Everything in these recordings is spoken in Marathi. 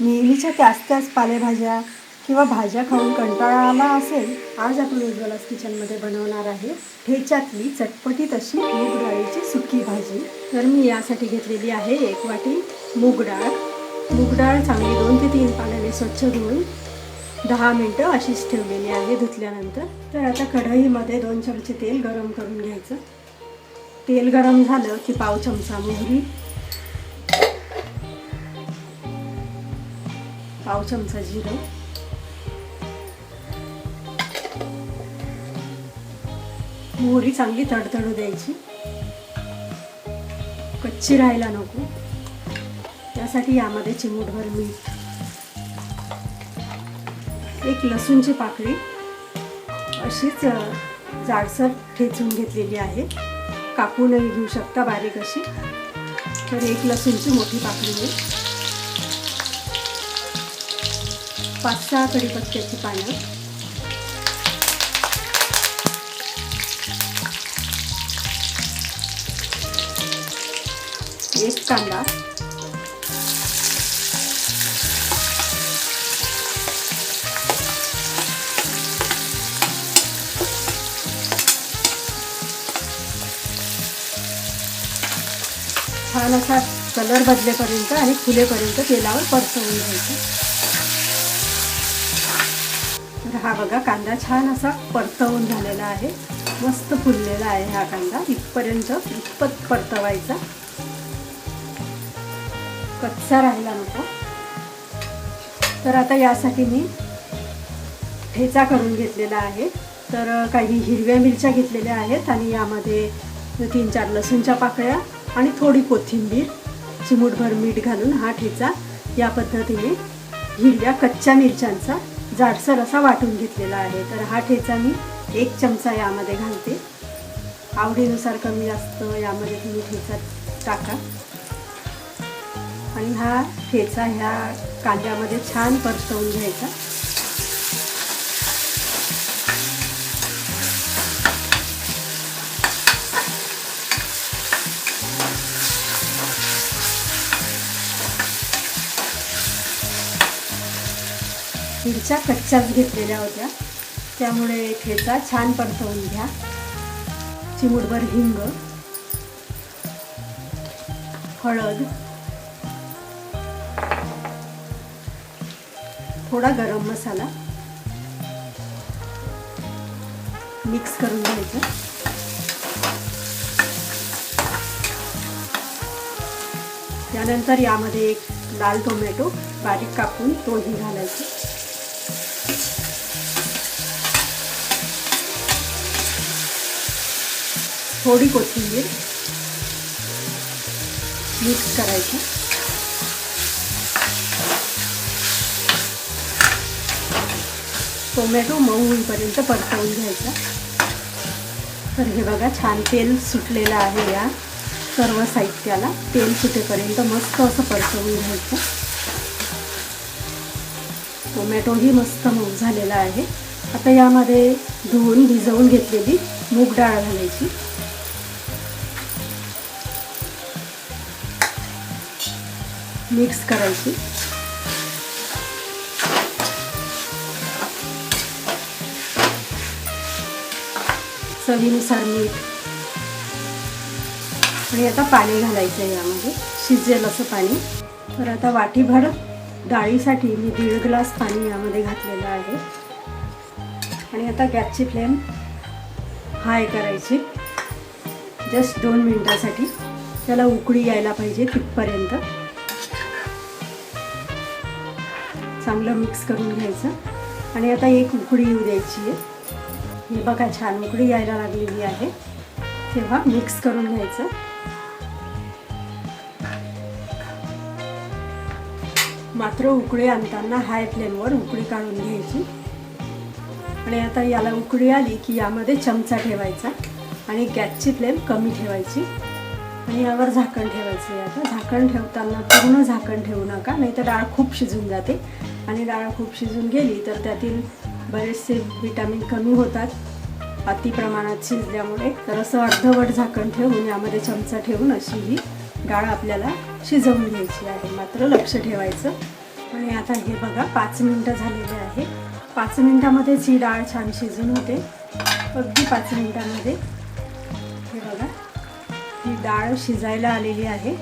नेहमीच्या त्याच त्याच पालेभाज्या किंवा भाज्या खाऊन कंटाळा आला असेल आज आपण उज्ज्वलास किचनमध्ये बनवणार आहे ठेच्यातली चटपटीत अशी मूग डाळीची सुकी भाजी. तर मी यासाठी घेतलेली आहे एक वाटी मूग डाळ. मूग डाळ चांगली दोन ते तीन पाण्याने स्वच्छ धुवून दहा मिनटं अशीच ठेवलेली आहे धुतल्यानंतर. तर आता कढईमध्ये दोन चमचे तेल गरम करून घ्यायचं. तेल गरम झालं की पाव चमचा मोहरी पाव चमचा जिरं मोहरी चांगली तडतडू द्यायची. कच्ची राहायला नको. त्यासाठी यामध्ये चिमूटभर मीठ एक लसूणची पाकळी अशीच जाडसर ठेचून घेतलेली आहे. कापूनही घेऊ शकता बारीक अशी. तर एक लसूणची मोठी पाकळी पाच सहा कढीपत्त्याची पानं. एक कांदा. छान असा कलर बदलेपर्यंत आणि फुलेपर्यंत तेलावर परतवून घ्यायचं. तर हा बघा कांदा छान असा परतवून झालेला आहे. मस्त फुललेला आहे हा कांदा. इथपर्यंत इतपत परतवायचा. कच्चा राहिला नको. तर आता यासाठी मी ठेचा करून घेतलेला आहे. तर काही हिरव्या मिरच्या घेतलेल्या आहेत आणि यामध्ये तीन चार लसूणच्या पाकळ्या आणि थोडी कोथिंबीर चिमूटभर मीठ घालून हा ठेचा या पद्धतीने हिरव्या कच्च्या मिरच्यांचा जाडसर असा वाटून घेतलेला आहे. तर हा ठेचा मी एक चमचा यामध्ये घालते. आवडीनुसार कमी जास्त यामध्ये तुम्ही ठेचा टाका. आणि हा ठेचा ह्या कांद्यामध्ये छान परतवून घ्यायचा. मिरच्या कच्च्याच घेतलेल्या होत्या. त्यामुळे ठेचा छान परतवून घ्या. चिमूटभर हिंग हळद थोडा गरम मसाला मिक्स करून घ्यायचं. त्यानंतर यामध्ये एक लाल टोमॅटो बारीक कापून तोही घालायचं. थोडी कोथिंबीर मिक्स करायची. टोमॅटो मऊ होईपर्यंत परतवून घ्यायचा. तर हे बघा छान तेल सुटलेलं आहे या सर्व साहित्याला. तेल सुटेपर्यंत मस्त असं परतवून घ्यायचं. टोमॅटोही मस्त मऊ झालेला आहे. आता यामध्ये धुवून भिजवून घेतलेली मूग डाळ घालायची. मिक्स करायची. चवीनुसार मीठ. आणि आता पाणी घालायचं आहे यामध्ये. शिजेल असं पाणी. तर आता वाटीभर डाळीसाठी मी दीड ग्लास पाणी यामध्ये घातलेलं आहे. आणि आता गॅसची फ्लेम हाय करायची. जस्ट दोन मिनटासाठी. त्याला उकळी यायला पाहिजे तिथपर्यंत. चांगलं मिक्स करून घ्यायचं. आणि आता एक उकळी येऊ द्यायची आहे. हे बघा छान उकळी यायला लागलेली आहे. तेव्हा मिक्स करून घ्यायचं. मात्र उकळी आणताना हाय फ्लेमवर उकळी काढून घ्यायची. आणि आता याला उकळी आली की यामध्ये चमचा ठेवायचा आणि गॅसची फ्लेम कमी ठेवायची. आणि यावर झाकण ठेवायचं आहे आता. झाकण ठेवताना पूर्ण झाकण ठेवू नका नाही तर डाळ खूप शिजून जाते. आणि डाळ खूप शिजून गेली तर त्यातील बरेचसे विटॅमिन कमी होतात. अति प्रमाणात शिजल्यामुळे. तर असं अर्धवट झाकण ठेवून यामध्ये चमचा ठेवून अशी ही डाळ आपल्याला शिजवून घ्यायची आहे. मात्र लक्ष ठेवायचं. आणि आता हे बघा पाच मिनटं झालेली आहे. पाच मिनटामध्येच ही डाळ छान शिजून होते. अगदी पाच मिनटामध्ये. हे बघा. ही डाळ शिजायला आलेली आहे.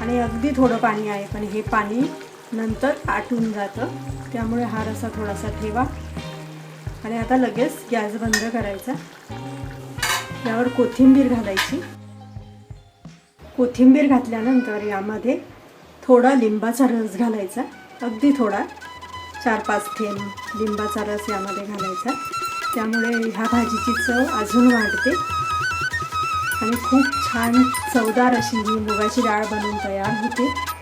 आणि अगदी थोडं पाणी आहे पण हे पाणी नंतर आटून जातं. त्यामुळे हा रसा थोडासा ठेवा. आणि आता लगेच गॅस बंद करायचा. यावर कोथिंबीर घालायची. कोथिंबीर घातल्यानंतर यामध्ये थोडा लिंबाचा रस घालायचा. अगदी थोडा. चार पाच थेंब लिंबाचा रस यामध्ये घालायचा. त्यामुळे ह्या भाजीची चव अजून वाढते. आणि खूप छान चवदार अशी ही मुगाची डाळ बनवून तयार होते.